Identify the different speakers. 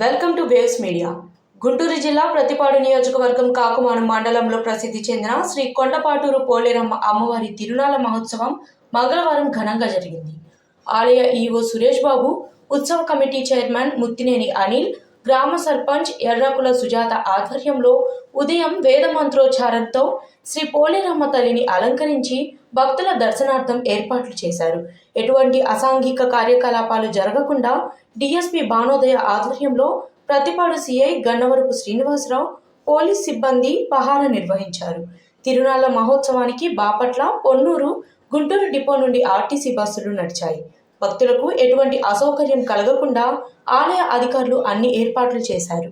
Speaker 1: Welcome to waves media. Guntur జిల్లా ప్రతిపాడు నియోజకవర్గం కాకుమాను మండలంలో ప్రసిద్ధి చెందిన శ్రీ కొండపాటూరు పోలేరమ్మ అమ్మవారి తిరునాళ మహోత్సవం మంగళవారం ఘనంగా జరిగింది. ఆలయ ఈవో సురేష్ బాబు ఉత్సవ కమిటీ చైర్మన్ ముత్తినేని అనిల్ గ్రామ సర్పంచ్ ఎర్రాకుల సుజాత ఆధ్వర్యంలో ఉదయం వేద మంత్రోచ్చారంతో శ్రీ పోలేరమ్మ తల్లిని అలంకరించి భక్తుల దర్శనార్థం ఏర్పాట్లు చేశారు. ఎటువంటి అసాంఘిక కార్యకలాపాలు జరగకుండా డిఎస్పి భానోదయ ఆధ్వర్యంలో ప్రతిపాడు సిఐ గన్నవరపు శ్రీనివాసరావు పోలీస్ సిబ్బంది పహారా నిర్వహించారు. తిరునాళ్ళ మహోత్సవానికి బాపట్ల పొన్నూరు గుంటూరు డిపో నుండి ఆర్టీసీ బస్సులు నడిచాయి. భక్తులకు ఎటువంటి అసౌకర్యం కలగకుండా ఆలయ అధికారులు అన్ని ఏర్పాట్లు చేశారు.